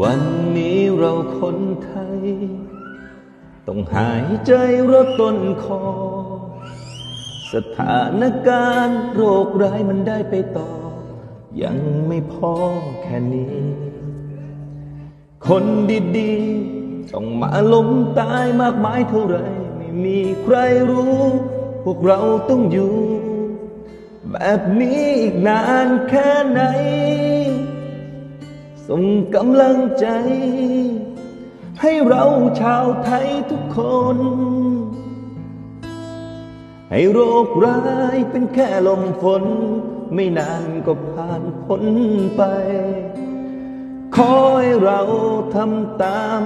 วันนี้เราคนไทย ต้องหายใจรถต้นคอ สถานการณ์โรคร้ายมันได้ไปต่อ ยังไม่พอแค่นี้ คนดีๆ ต้องมาล้มตายมากมายเท่าไร ไม่มีใครรู้ พวกเราต้องอยู่ แบบนี้อีกนานแค่ไหน ส่งกำลังใจ ให้เราชาวไทยทุกคน ให้โรคร้ายเป็นแค่ลมฝน ไม่นานก็ผ่านพ้นไป ขอให้เราทำตาม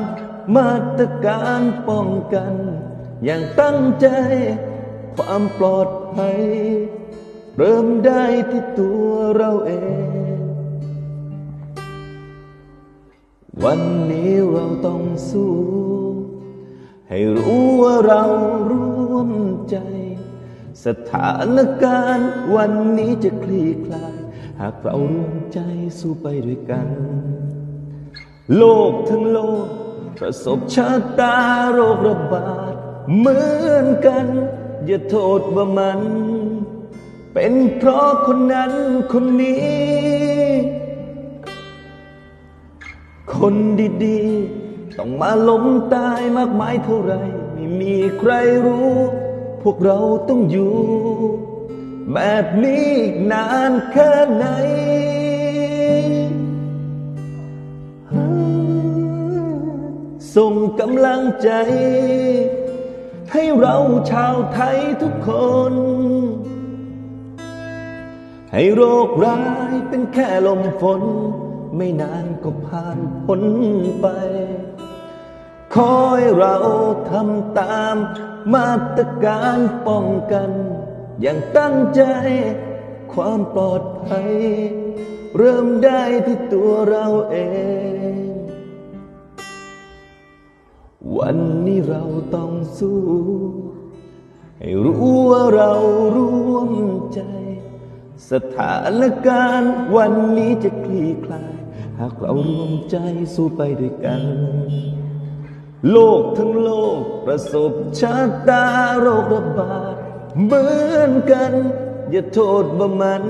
มาตรการป้องกัน อย่างตั้งใจความปลอดภัย เริ่มได้ที่ตัวเราเอง วันนี้เราต้องสู้ ให้รู้ว่าเราร่วมใจ สถานการณ์วันนี้จะคลี่คลาย หากเราร่วมใจสู้ไปด้วยกัน โลกทั้งโลก ประสบชะตาโรคระบาด เหมือนกัน อย่าโทษว่ามัน เป็นเพราะคนนั้นคนนี้ คนดีๆ ต้องมาล้มตายมากมายเท่าไร ไม่มีใครรู้ พวกเราต้องอยู่ แบบนี้อีกนานแค่ไหนส่งกำลังใจ ให้เราชาวไทยทุกคน ให้โรคร้ายเป็นแค่ลมฝน ไม่นานก็ผ่านพ้นไปขอให้เราทำตามมาตรการป้องกัน อย่างตั้งใจความปลอดภัย เริ่มได้ที่ตัวเราเอง วันนี้เราต้องสู้ ให้รู้ว่าเราร่วมใจ สถานการณ์วันนี้จะคลี่คลาย หากเรารวมใจสู้ไปด้วยกัน โลกทั้งโลกประสบชะตาโรคระบาดเหมือนกัน อย่าโทษว่ามัน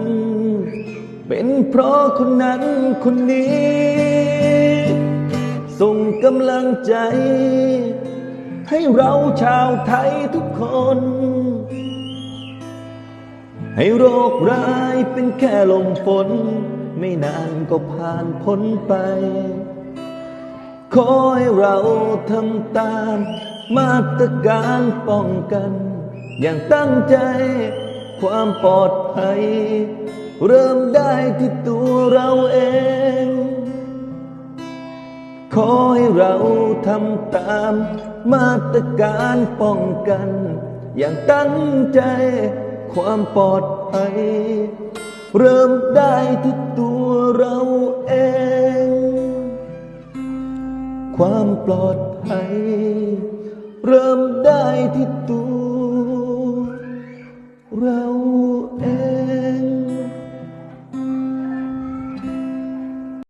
เป็นเพราะคนนั้นคนนี้ ส่งกำลังใจ ให้เราชาวไทยทุกคน ให้โรคร้ายเป็นแค่ลมฝน ไม่นานก็ผ่านพ้นไป ขอให้เราทำตาม มาตรการป้องกัน อย่างตั้งใจความปลอดภัย เริ่มได้ที่ตัวเราเอง ขอให้เราทำตาม มาตรการป้องกัน อย่างตั้งใจความปลอดภัย เริ่มได้ที่ตัวเราเอง ความปลอดภัย เริ่มได้ที่ตัว